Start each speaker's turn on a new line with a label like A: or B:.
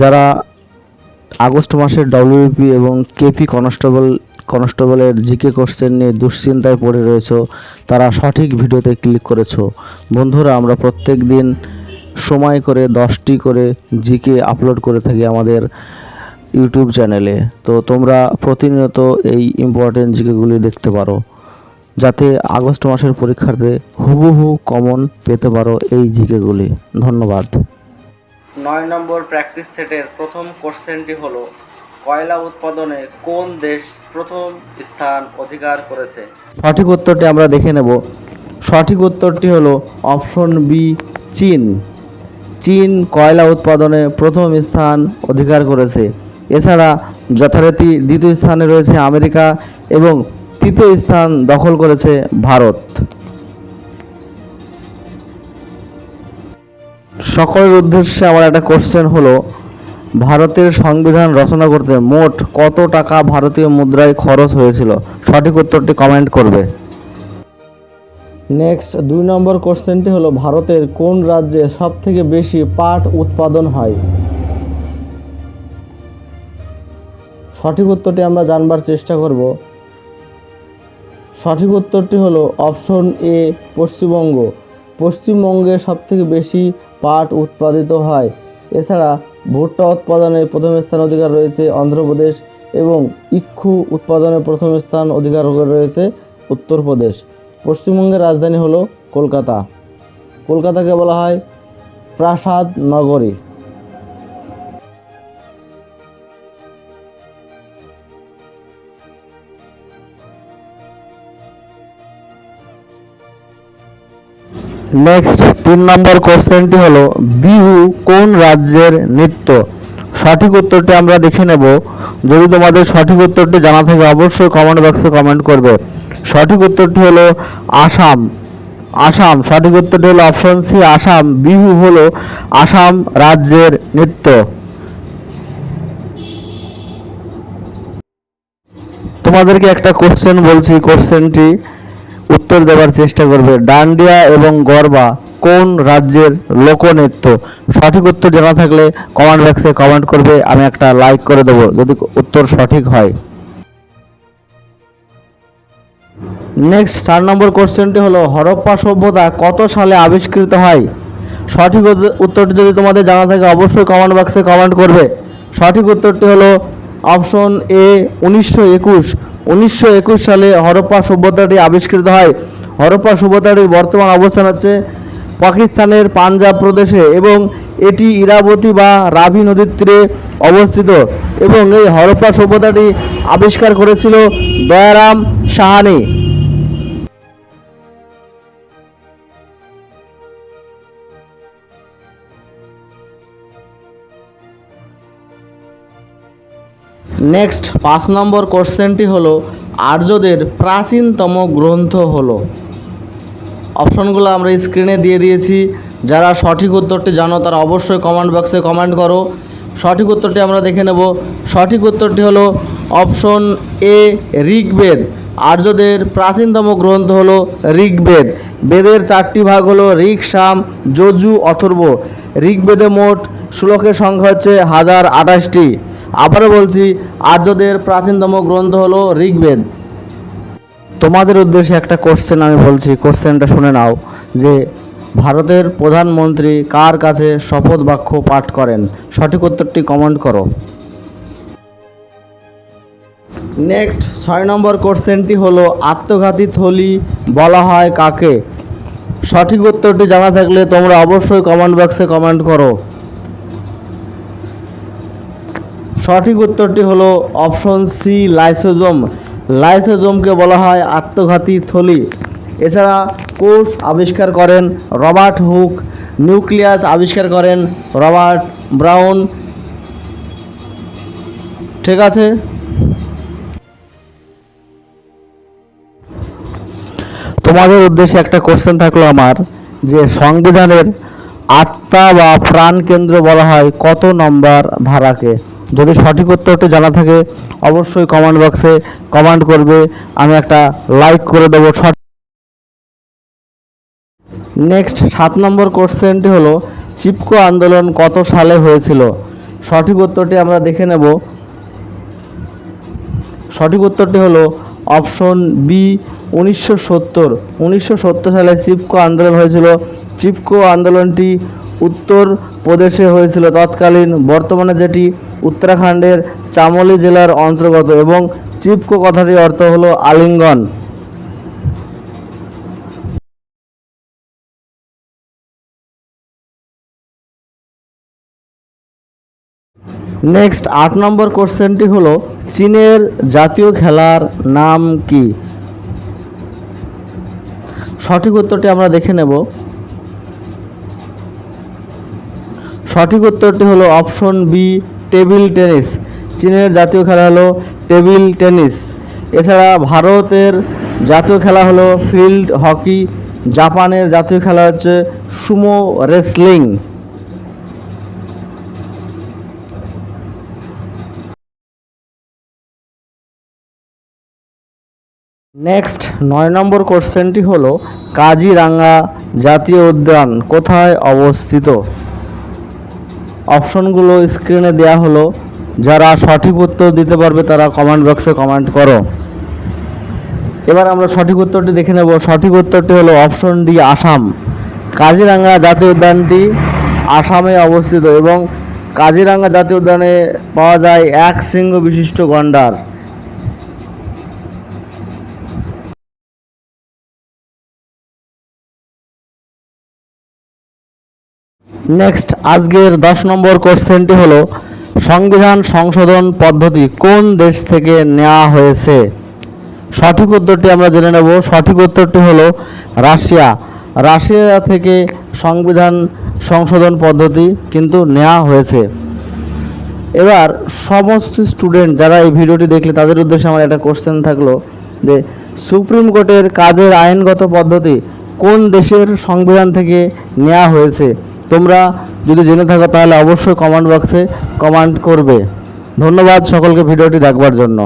A: যারা আগস্ট মাসের ডব্লিউপি এবং কেপি কনস্টেবল কনস্টেবলের জিকে কোশ্চেন নিয়ে দুশ্চিন্তায় পড়ে রয়েছো, তারা সঠিক ভিডিওতে ক্লিক করেছ। বন্ধুরা, আমরা প্রত্যেক দিন সময় করে দশটি করে জিকে আপলোড করে থাকি আমাদের ইউটিউব চ্যানেলে তো তোমরা প্রতিনিয়ত এই ইম্পর্টেন্ট জিকেগুলি দেখতে পারো, যাতে আগস্ট মাসের পরীক্ষাতে হুবহু কমন পেতে পারো এই জিকেগুলি ধন্যবাদ।
B: নয় নম্বর প্র্যাকটিস সেটের প্রথম কোশ্চেনটি হল, কয়লা উৎপাদনে কোন দেশ প্রথম স্থান অধিকার করেছে?
A: সঠিক উত্তরটি আমরা দেখে নেব। সঠিক উত্তরটি হলো অপশন বি চীন। চীন কয়লা উৎপাদনে প্রথম স্থান অধিকার করেছে। এছাড়া যথারীতি দ্বিতীয় স্থানে রয়েছে আমেরিকা এবং তৃতীয় স্থান দখল করেছে ভারত। সকলের উদ্দেশ্যে আমার একটা কোশ্চেন হলো, ভারতের সংবিধান রচনা করতে মোট কত টাকা ভারতীয় মুদ্রায় খরচ হয়েছিল? সঠিক উত্তরটি কমেন্ট করবে। নেক্সট দুই নম্বর কোশ্চেনটি হলো, ভারতের কোন রাজ্যে সব থেকে বেশি পাট উৎপাদন হয়? সঠিক উত্তরটি আমরা জানবার চেষ্টা করব। সঠিক উত্তরটি হলো অপশন এ পশ্চিমবঙ্গ। পশ্চিমবঙ্গে সবথেকে বেশি পাট উৎপাদিত হয়। এছাড়া ভুট্টা উৎপাদনে প্রথম স্থান অধিকার রয়েছে অন্ধ্রপ্রদেশ এবং ইক্ষু উৎপাদনে প্রথম স্থান অধিকার রয়েছে উত্তরপ্রদেশ। পশ্চিমবঙ্গের রাজধানী হলো কলকাতা। কলকাতাকে বলা হয় প্রাসাদ নগরী। নেক্সট তিন নম্বর কোশ্চেনটি হলো, বিহু কোন রাজ্যের নৃত্য? সঠিক উত্তরটি আমরা দেখে নেব। যদি তোমাদের সঠিক উত্তরটি জানা থাকে, অবশ্যই কমেন্ট বক্সে কমেন্ট করবে। সঠিক উত্তরটি হলো আসাম। আসাম, সঠিক উত্তরটি হলো অপশন সি আসাম। বিহু হলো আসাম রাজ্যের নৃত্য। তোমাদেরকে একটা কোশ্চেন বলছি কোশ্চেনটি উত্তর দেওয়ার চেষ্টা করবে ডান্ডিয়া এবং গরবা কোন রাজ্যের লোকনৃত্য? সঠিক উত্তর জানা থাকলে কমেন্ট বক্সে কমেন্ট করবে, আমি একটা লাইক করে দেবো, যদি উত্তর সঠিক হয়। নেক্সট চার নম্বর কোশ্চেনটি হলো, হরপ্পা সভ্যতা কত সালে আবিষ্কৃত হয়? সঠিক উত্তরটি যদি তোমাদের জানা থাকে, অবশ্যই কমেন্ট বক্সে কমেন্ট করবে। সঠিক উত্তরটি হলো অপশন এ উনিশশো একুশ। উনিশশো একুশ সালে হরপ্পা সভ্যতাটি আবিষ্কৃত হয়। হরপ্পা সভ্যতাটির বর্তমান অবস্থান হচ্ছে পাকিস্তানের পাঞ্জাব প্রদেশে এবং এটি ইরাবতী বা রাভি নদীর তীরে অবস্থিত এবং এই হরপ্পা সভ্যতাটি আবিষ্কার করেছিল দয়ারাম সাহানি। নেক্সট পাঁচ নম্বর কোশ্চেনটি হলো, আর্যদের প্রাচীনতম গ্রন্থ হলো। অপশনগুলো আমরা স্ক্রিনে দিয়ে দিয়েছি। যারা সঠিক উত্তরটি জানো, তারা অবশ্যই কমেন্ট বক্সে কমেন্ট করো। সঠিক উত্তরটি আমরা দেখে নেব। সঠিক উত্তরটি হলো অপশন এ ঋগ্বেদ। আর্যদের প্রাচীনতম গ্রন্থ হলো ঋগ্বেদ। বেদের চারটি ভাগ হলো ঋক সাম, যজু, অথর্ব। ঋগ্বেদে মোট শ্লোকের সংখ্যা হচ্ছে হাজার আঠাশটি। আবারও বলছি, আর্যদের প্রাচীনতম গ্রন্থ হলো ঋগ্বেদ। তোমাদের উদ্দেশ্যে একটা কোশ্চেন আমি বলছি কোশ্চেনটা শুনে নাও, যে ভারতের প্রধানমন্ত্রী কার কাছে শপথ বাক্য পাঠ করেন? সঠিক উত্তরটি কমেন্ট করো। নেক্সট ছয় নম্বর কোশ্চেনটি হলো, আত্মঘাতী থলি বলা হয় কাকে? সঠিক উত্তরটি জানা থাকলে তোমরা অবশ্যই কমেন্ট বক্সে কমেন্ট করো। সঠিক উত্তরটি হলো অপশন সি, লাইসোজোম। লাইসোজোমকে বলা হয় আত্মঘাতী থলি। এছাড়া কোষ আবিষ্কার করেন রবার্ট হুক, নিউক্লিয়াস আবিষ্কার করেন রবার্ট ব্রাউন। ঠিক আছে? তোমাদের উদ্দেশ্যে একটা কোশ্চেন থাকল আমার, যে সংবিধানের আত্মা বা প্রাণ কেন্দ্র বলা হয় কত নম্বর ধারাকে? যদি সঠিক উত্তরটি জানা থাকে, অবশ্যই কমেন্ট বক্সে কমেন্ট করবে। আমি একটা লাইক করে দেবো সঠিক। নেক্সট সাত নম্বর কোশ্চেনটি হলো, চিপকো আন্দোলন কত সালে হয়েছিল? সঠিক উত্তরটি আমরা দেখে নেব। সঠিক উত্তরটি হলো অপশন বি উনিশশো সত্তর। উনিশশো সত্তর সালে চিপকো আন্দোলন হয়েছিল। চিপকো আন্দোলনটি উত্তর প্রদেশে হয়েছিল। তৎকালীন বর্তমানে যেটি উত্তরাখণ্ডের চামোলি জেলার অন্তর্গত এবং চিপকো কথাটির অর্থ হলো আলিঙ্গন। নেক্সট আট নম্বর কোশ্চেনটি হলো, চীনের জাতীয় খেলার নাম কি? সঠিক উত্তরটি আমরা দেখে নেব। সঠিক উত্তরটি হলো অপশন বি টেবিল টেনিস। চীনের জাতীয় খেলা হলো টেবিল টেনিস। এছাড়া ভারতের জাতীয় খেলা হলো ফিল্ড হকি। জাপানের জাতীয় খেলা হচ্ছে সুমো রেসলিং। নেক্সট, নয় নম্বর কোশ্চেনটি হলো কাজিরাঙ্গা জাতীয় উদ্যান কোথায় অবস্থিত? অপশনগুলো স্ক্রিনে দেওয়া হলো। যারা সঠিক উত্তর দিতে পারবে, তারা কমেন্ট বক্সে কমেন্ট করো। এবার আমরা সঠিক উত্তরটি দেখে নেব। সঠিক উত্তরটি হলো অপশন ডি, আসাম। কাজিরাঙ্গা জাতীয় উদ্যানটি আসামে অবস্থিত এবং কাজিরাঙ্গা জাতীয় উদ্যানে পাওয়া যায় এক শৃঙ্গ বিশিষ্ট গন্ডার। নেক্সট আজকের দশ নম্বর কোশ্চেনটি হলো, সংবিধান সংশোধন পদ্ধতি কোন দেশ থেকে নেওয়া হয়েছে? সঠিক উত্তরটি আমরা জেনে নেব। সঠিক উত্তরটি হলো রাশিয়া। রাশিয়া থেকে সংবিধান সংশোধন পদ্ধতি কিন্তু নেওয়া হয়েছে। এবার সমস্ত স্টুডেন্ট যারা এই ভিডিওটি দেখলে, তাদের উদ্দেশ্যে আমার একটা কোশ্চেন থাকল যে, সুপ্রিম কোর্টের কাজের আইনগত পদ্ধতি কোন দেশের সংবিধান থেকে নেওয়া হয়েছে? তোমরা যদি জেনে থাকো তাহলে অবশ্যই কমেন্ট বক্সে কমেন্ট করবে। ধন্যবাদ সকলকে ভিডিওটি দেখবার জন্য।